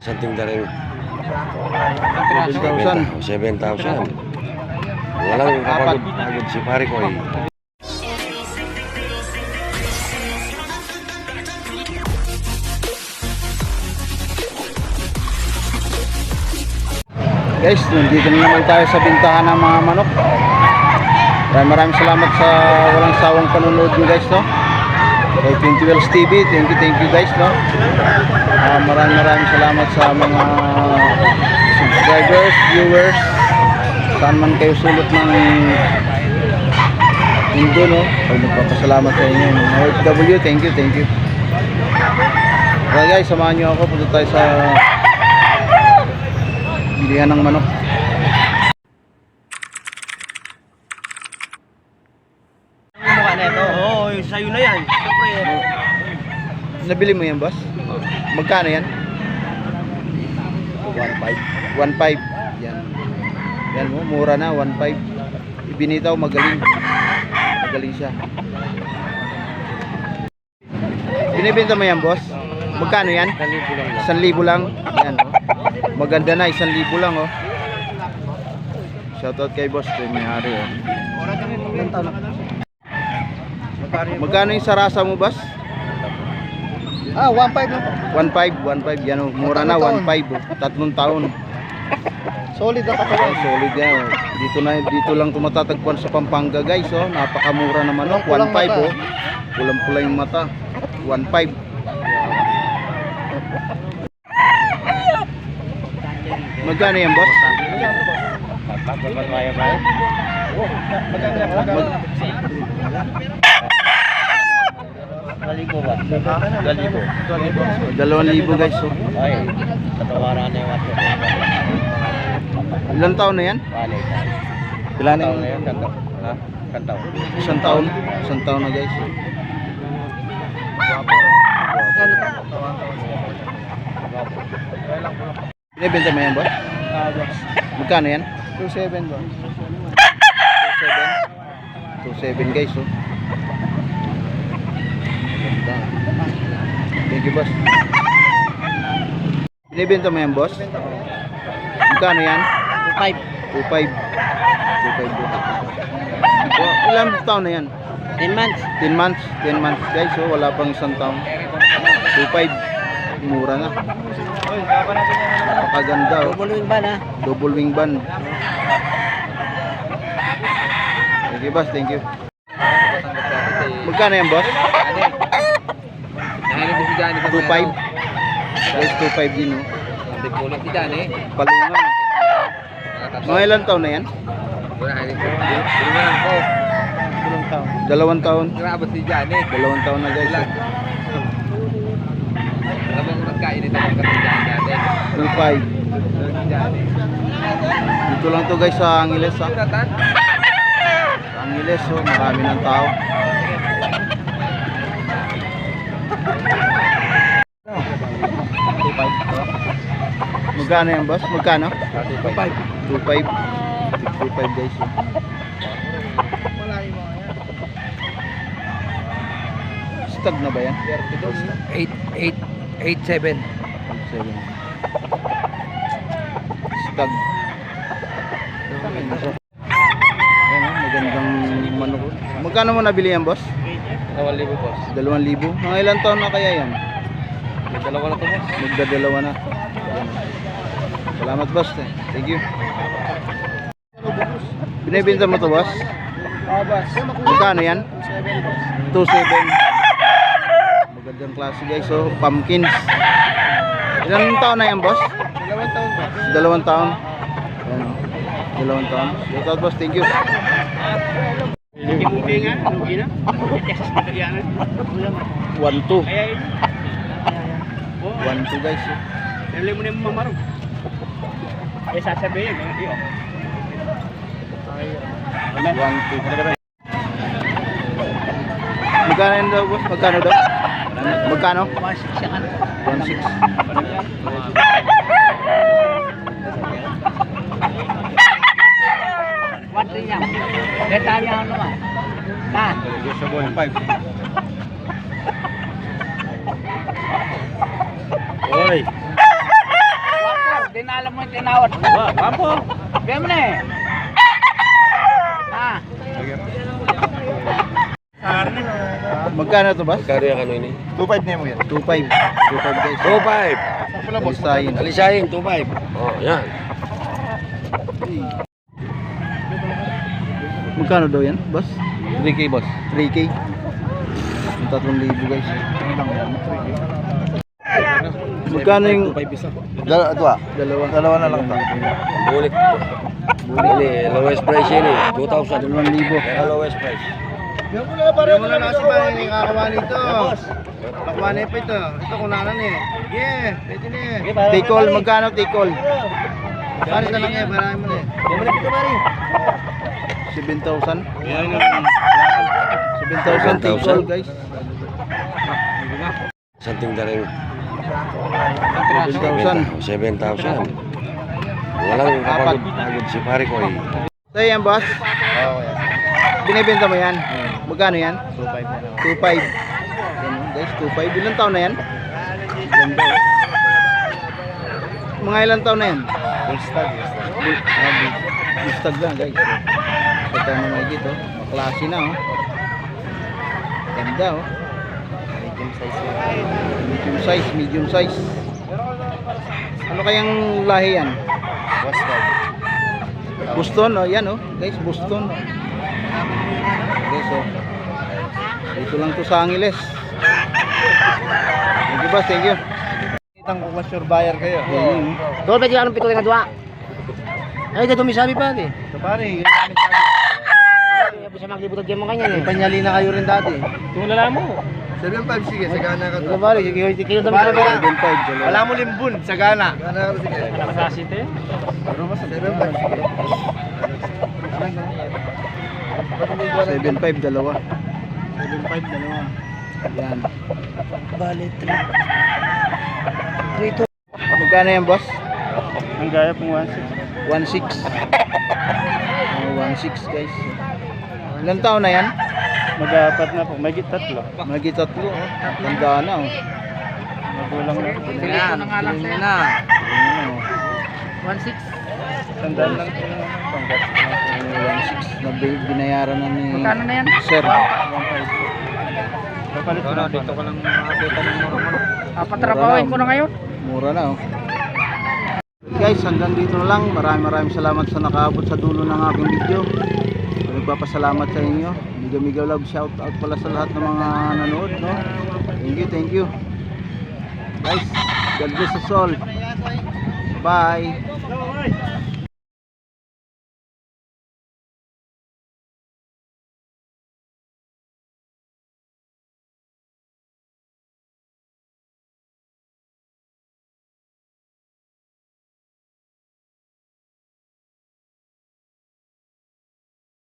Isang tinda rin. 7,000. 7,000. Walang kapagod pagod si pare ko eh. Guys, nandito na naman tayo sa bintahan ng mga manok. Maraming maraming salamat sa walang sawang panonood nyo guys, no? Kay 20 Wells TV, thank you, thank you guys, no? Ah, maraming maraming salamat sa mga subscribers, viewers, saan man kayo sulot ng mundo, no? Ay, nagpapasalamat sa inyo. OFW, thank you, thank you. Kaya guys, samahan nyo ako, punta tayo sa bilihan ng manok. Mukha na ito. Oo, sa'yo na yan. Nabili mo yan, boss? Magkano yan? 1.5. 1.5. Yan. Yan mo, mura na, 1.5. Ibinitaw, magaling. Magaling siya. Binibenta mo yan, boss? Magkano yan? 1,000 lang. Yan, oh. Maganda na, 1,000 lang, oh. Shoutout kay boss, kay may-ari, oh. Magkano yung sarasa mo, boss? Ah, 1.5 lang po. 1.5, 1.5 yan oh. Mura na, Tatlong 1.5 oh. Tatlong taon. Solid ang Oh, katawan. solid yan oh. Dito na dito lang tumatatagpuan sa Pampanga guys oh. Napakamura naman oh. Pulang-pulang 1.5 mata. oh. Pulang-pula yung mata. 1.5. Magkano yan, boss? Maligo ba? Dalibo. Dalawang libo guys oh. Ay, tatawaran na yung wato. Ilang taon na yan? Bale. Ilan Kantaw na yun, kantaw. Ha? Kantaw. Isang taon. Isang taon na guys. oh. Binibenta mo yan, boss? Ah, box. Magkano yan? 2.7 box. 27 27 guys oh. Thank you boss. Binibenta mo yan boss? Magkano yan? 2.5. 2.5 2.5 bro. So, ilang taon na yan? 10 months. 10 months 10 months guys oh. Wala pang isang taon 2.5 Mura na Napakaganda oh. Double wing ba na? Double wing ban. Thank you boss, thank you. Magkano yan boss? Nahali din si Johnny 2.5. Guys, 2.5 din oh. Hindi pulot si Johnny. Palungan. Mga ilang taon na yan? Dalawang taon. Dalawang taon. Grabe si Johnny. Dalawang taon na guys. oh. Alam mo kung nagkain ito ang kasi Johnny. 2.5. Si Johnny. Dito lang to guys sa Angeles ha. Suratan? Sa Angeles oh, marami ng tao. Magkano yan boss? Magkano? 2.5. 2.5 guys. oh. Stag na ba yan? 8, 8, 8, 7. 7. Stag. Ayan oh, magandang manok. oh. Magkano mo nabili yan boss? Awal libo boss. 2,000. Mga ilang taon na kaya yan? May dalawa na to boss. Magdadalawa na. Ayan. Salamat boss. Thank you. Binibenta mo to boss? Ah, boss. Magkano yan? 7 boss. 2.7. Magandang klase guys. So, pumpkins. Ilang taon na yan boss? Dalawang taon boss. Dalawang taon. Ayan o. Dalawang taon. Shout out boss. Thank you. 1-2. 1-2 Kaya yun. guys. oh. Nalili mo na yung mamarong. Eh, sasabihin, hindi oh. 1-2. Magkano yan daw boss? Magkano daw? Magkano? Masik siya ka na. 1-6. What rin yan? Detalye ano naman. Ta. Oy. Alam mo yung tinawad. Wah, kampo. Bigyan mo na eh. Ah. Magkano to, boss? Kari ang ano ini? 2.5 na mo yan. 2.5. 2.5 guys. 2.5. Alisayin. Alisayin, 2.5. Oh, yan. Magkano daw yan, boss? 3K, boss. 3K. Yung 3,000 guys. Magkano yung... Dalawa, ito ah. Dalawa. Dalawa na lang to. Bulik. Ini, lowest price ini. 2,000. 2,000. Kaya lowest price. Yung pala pare mo na kasi pa ni kakawa nito. Kakuha na pa ito. Ito kunanan eh. Yeah, pwede na eh. Tikol, magkano tikol? Pare na lang eh, marami mo na eh. Bumalik ito pare. 7,000. Yan 7,000 tikol guys. Santing daring 7,000. 7,000. Walang kapagod pagod si pare ko eh. Sa'yo yan, boss? Oo, yan. Binibenta mo yan? Magkano yan? 2.5 na lang. 2.5. Yan guys, 2.5. Ilang taon na yan? Mga ilang taon na yan? Full stag. full stag. Bu- ah, Bustag lang guys. Ito mo na dito. Klase na oh. Ganda oh. Medium size lang. Medium size, medium size. Ano kayang lahi yan? That? Boston oh, yan oh. Guys, Boston. Guys oh. Dito lang to sa Angeles. Thank you boss, thank you. Kitang kung sure buyer kayo. Mm. Doon pwede anong pito nga dua. Ay, dito misabi pa di. So pare, yun namin sabi. Ay, bisa maglibutag mo kanyan May panyali na kayo rin dati. Tung lala mo. 7.5 sige, sagana ka to. bari, sige, sa 7.5 dalawa. Wala mo limbun, sagana. Sagana ka sige. Nakasasite. Pero mas 7.5 sige. 7.5 dalawa. 7.5 dalawa. Yan. Bale, 3. Magkano yan, boss? Ang gaya pong 1.6. 1.6. Oh, 1.6 guys. Ilang taon na yan? Mag-apat na po, may tatlo. Magi tatlo. Oh. Tanda na. Oh. Magulang na. Yan, na lang sa'yo. Ayan, oh. 1.6. Tandaan lang po. Oh, 1.6 na bi- binayaran na ni Magkano na yan? Sir. Kapalit ko na, dito ko lang makakita ng mura-mura. Papatrapawin ko na ngayon. Mura na oh. Guys, hanggang dito na lang. Maraming maraming salamat sa nakaabot sa dulo ng aking video. Nagpapasalamat sa inyo. Mega mega love shout out pala sa lahat ng mga nanood, no? Thank you, thank you. Guys, God bless us all. Bye.